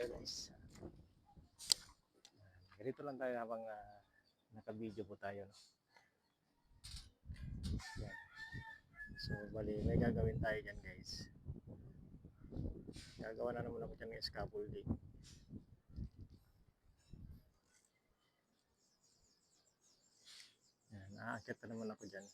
tayo guys. Ganito lang tayo habang ah, naka-video po tayo. No? Yan. So, bali, may gagawin tayo dyan guys. Gagawa na naman ako dyan ng scaffolding. Yan, aakyat na naman ako dyan.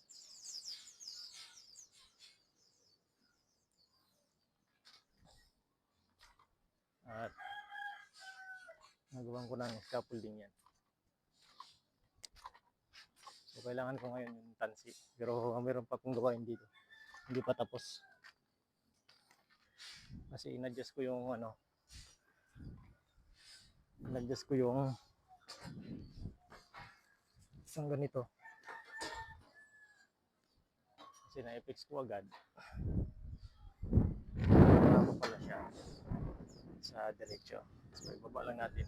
Nagawan ko ng scaffolding yan. So kailangan ko ngayon yung tansi. Pero meron pa akong gawain dito. Hindi pa tapos. Kasi inadjust ko yung ano. Inadjust ko yung isang ganito. Kasi na-fix ko agad. Tama pala siya sa diretso. So, ibaba lang natin.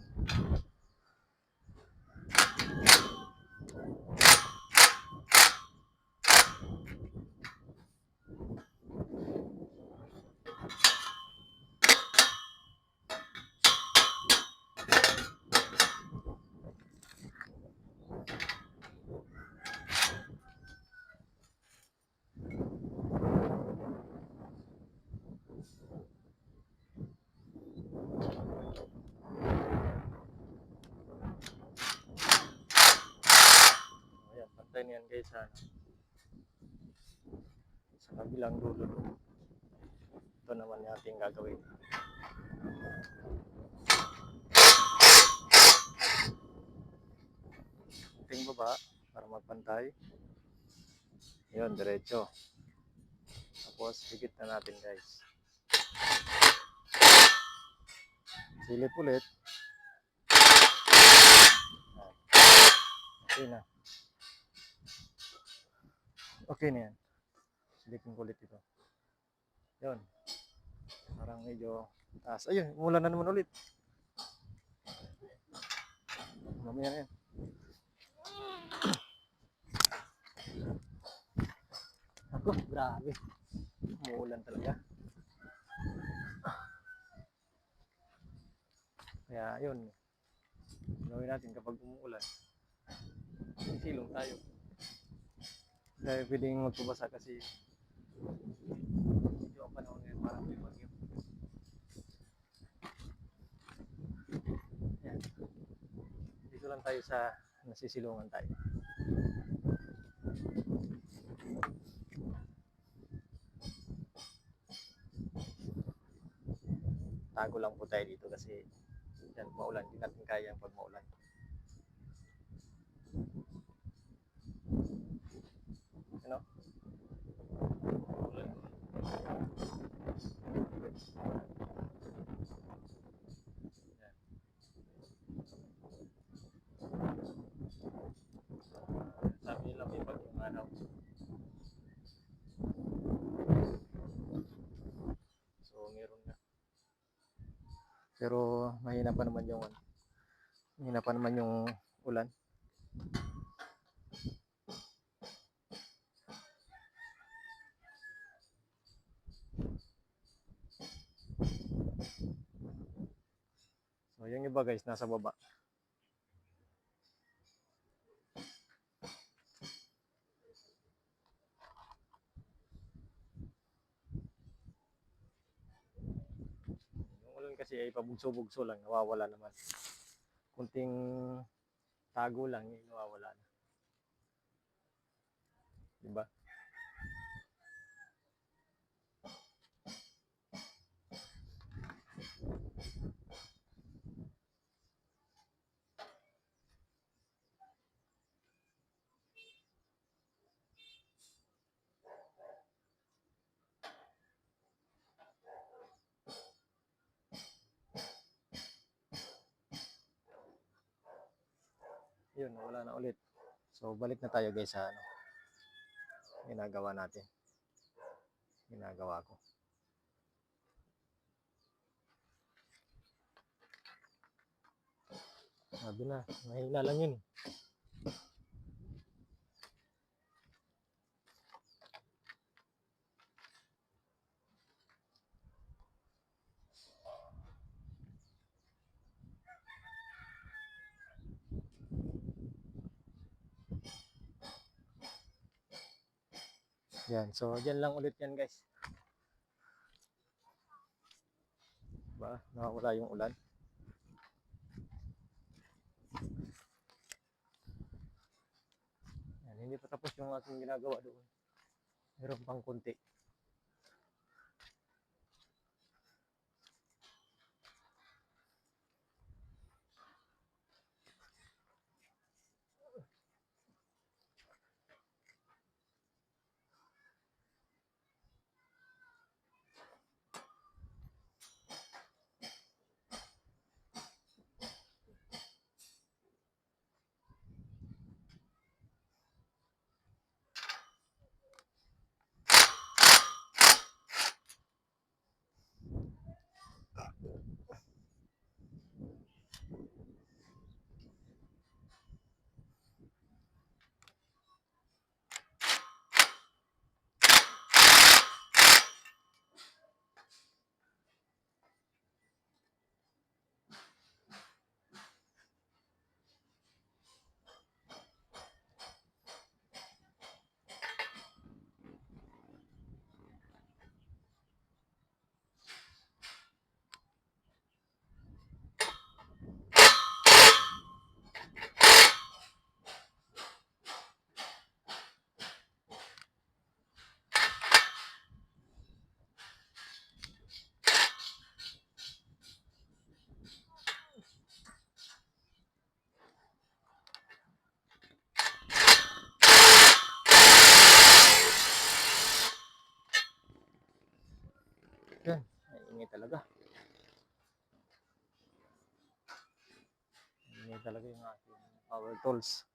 Ayan, pantay na yan guys ano. Sa kabilang dulo. Ito naman yung ating gagawin. Ating baba para magpantay. Yun, diretso. Tapos, higit na natin guys. Silip ulit. Okay na. Okay na yan. Silipin ko ulit ito. Yun. Parang medyo taas. Ayun, umulan na naman ulit. Mamaya na yan. Ako, grabe. Umuulan talaga. Kaya yun. Gawin natin kapag umuulan. Silong tayo. Dahil pwedeng magpabasa kasi medyo ang panahon ngayon parang may bagyo. Yan. Dito lang tayo sa nasisilungan tayo. Tago lang po tayo dito kasi yan, maulan. Hindi natin kaya pag maulan. Ano? Yan. Sabi nila may bagyong araw. So, meron na. Pero mahina pa naman yung ano. Mahina pa naman yung ulan. So, yung iba guys, nasa baba. Yung ulan kasi ay pabugso-bugso lang, nawawala naman. Kunting tago lang, eh, nawawala na. Diba? Yun, wala na ulit. So, balik na tayo guys sa ano, ginagawa natin. Ginagawa ko. Sabi na, mahina lang yun. Yan, so dyan lang ulit yan guys. Diba? Nakawala yung ulan. Yan, hindi pa tapos yung aking ginagawa doon. Meron pang kunti. Yan, ay ingay talaga. Ingay talaga yung aking power tools.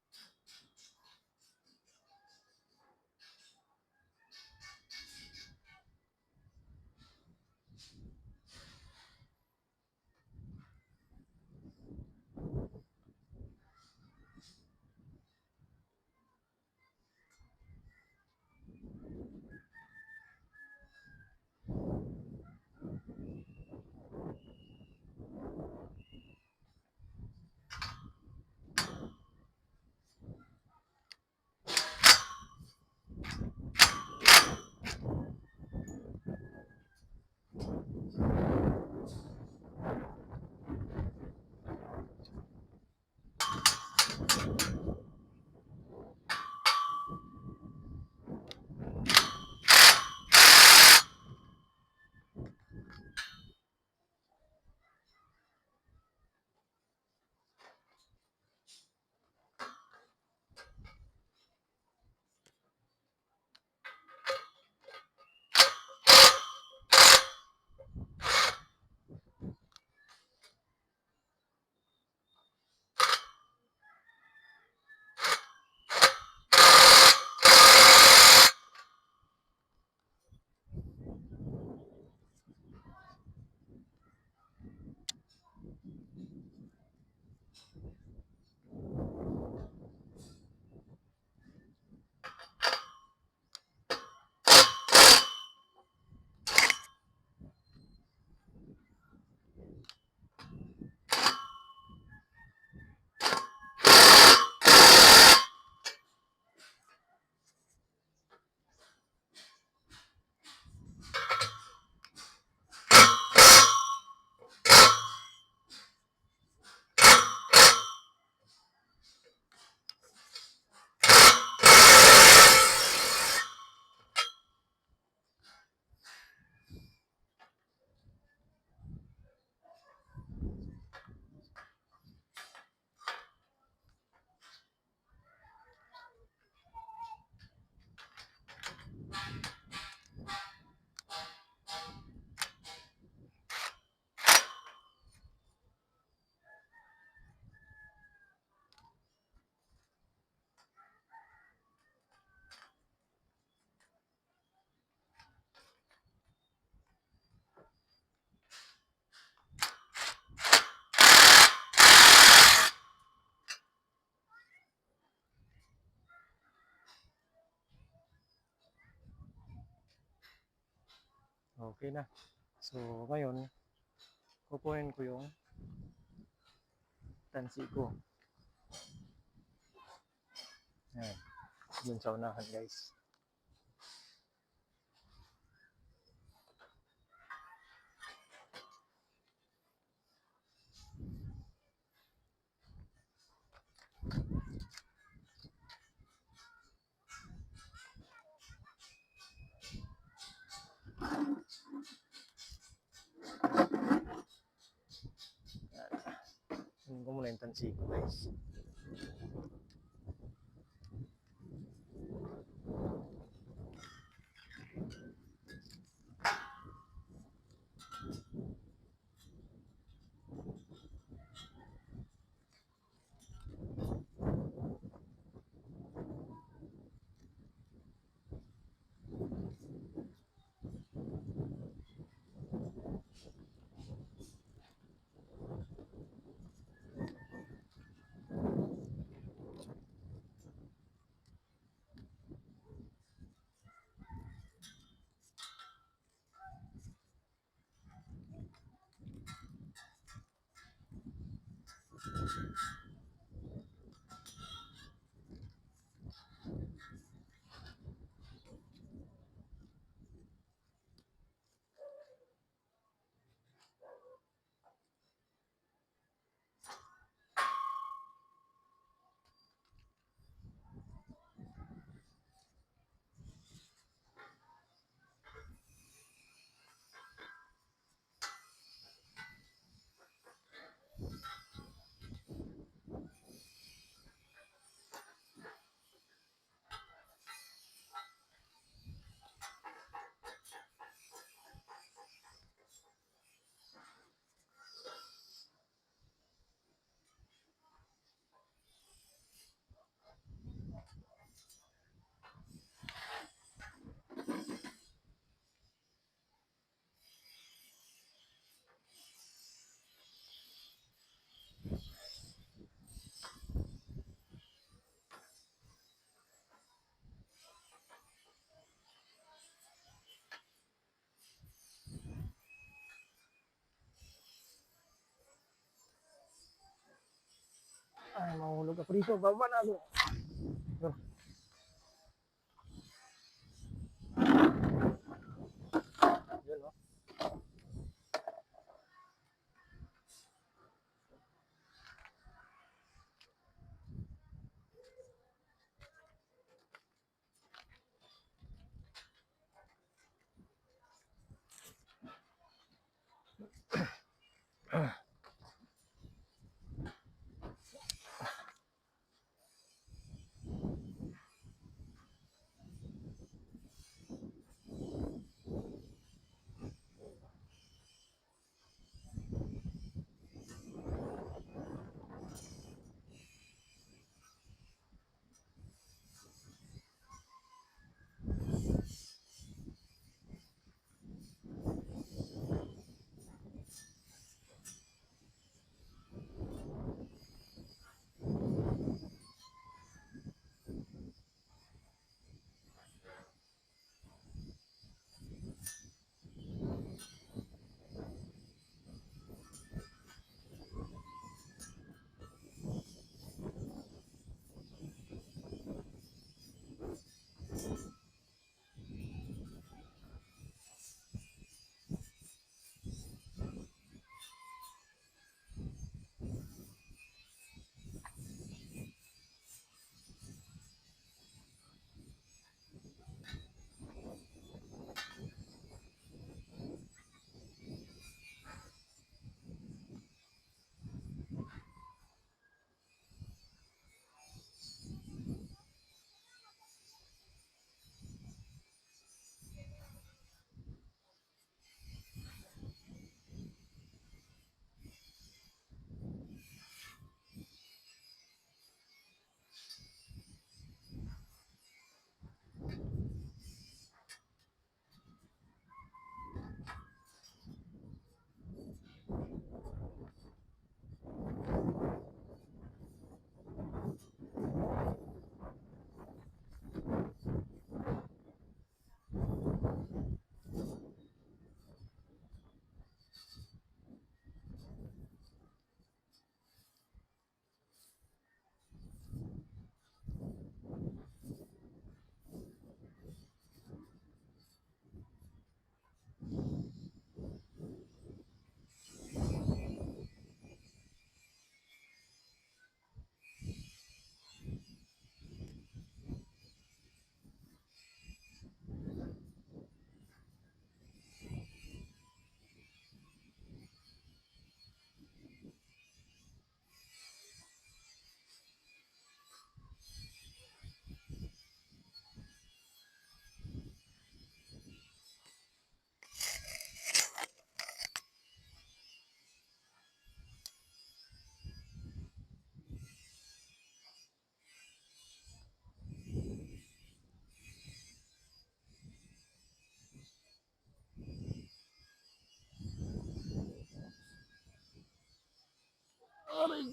Okay na. So, ngayon, kukunin ko yung tansi ko. Yan. Dun sa unahan, guys. ko muna yung tansi guys dito. Baba na ako. Yun.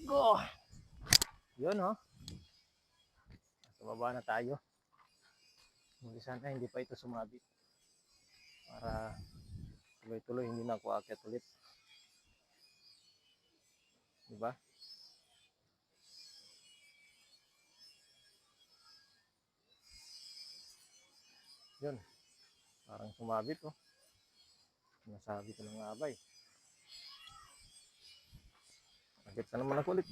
Go! Yun, oh. Sa baba na tayo. Muli sana hindi pa ito sumabit. Para tuloy-tuloy hindi na ako aakyat ulit. Diba? Yun. Parang sumabit, oh. Nasabi ko na nga Agit na naman ako ulit.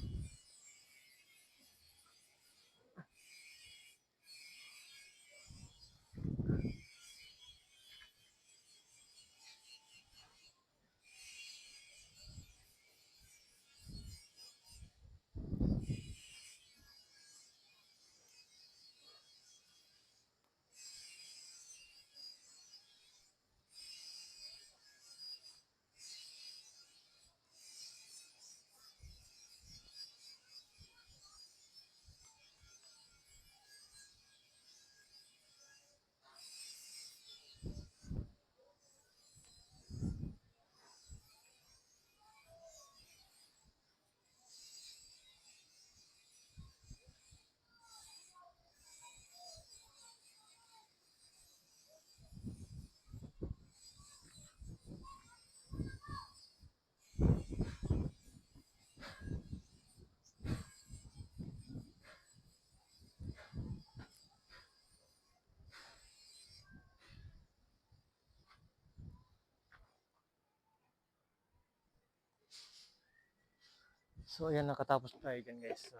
So ayan nakatapos tayo dyan guys. So,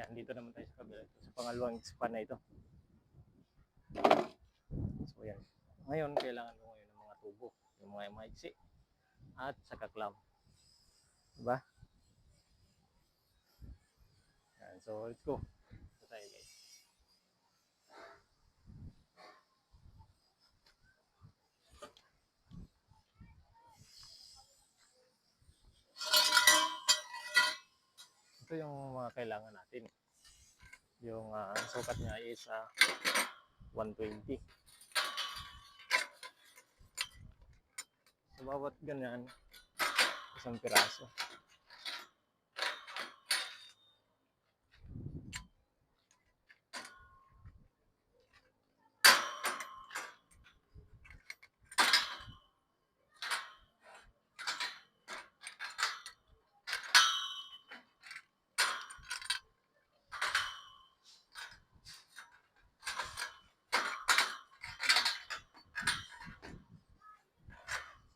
ayan dito naman tayo sa kabila. Ito, sa pangalawang span na ito. So ayan. Ngayon kailangan mo ngayon ng mga tubo. Yung mga maiksi. At sa kaklam. Diba? Ayan, so let's go. Ito tayo guys. Ito yung mga kailangan natin. Yung ah, ang sukat niya is ah, 120. Sa bawat ganyan, isang piraso.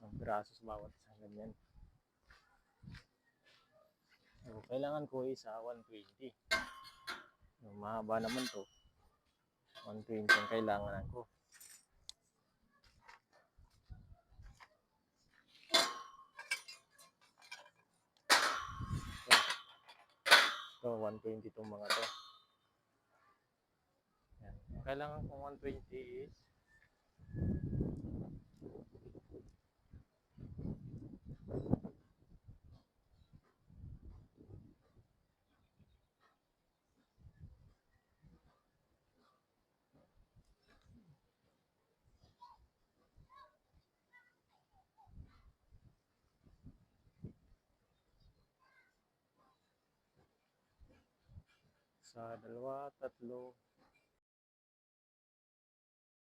Isang piraso sa bawat isang ganyan. So, kailangan ko is ah, 120. Yung mahaba naman to. 120 ang kailangan ko. So, 120 itong mga to. Yan. Ang kailangan kong 120 is sa dalawa, tatlo,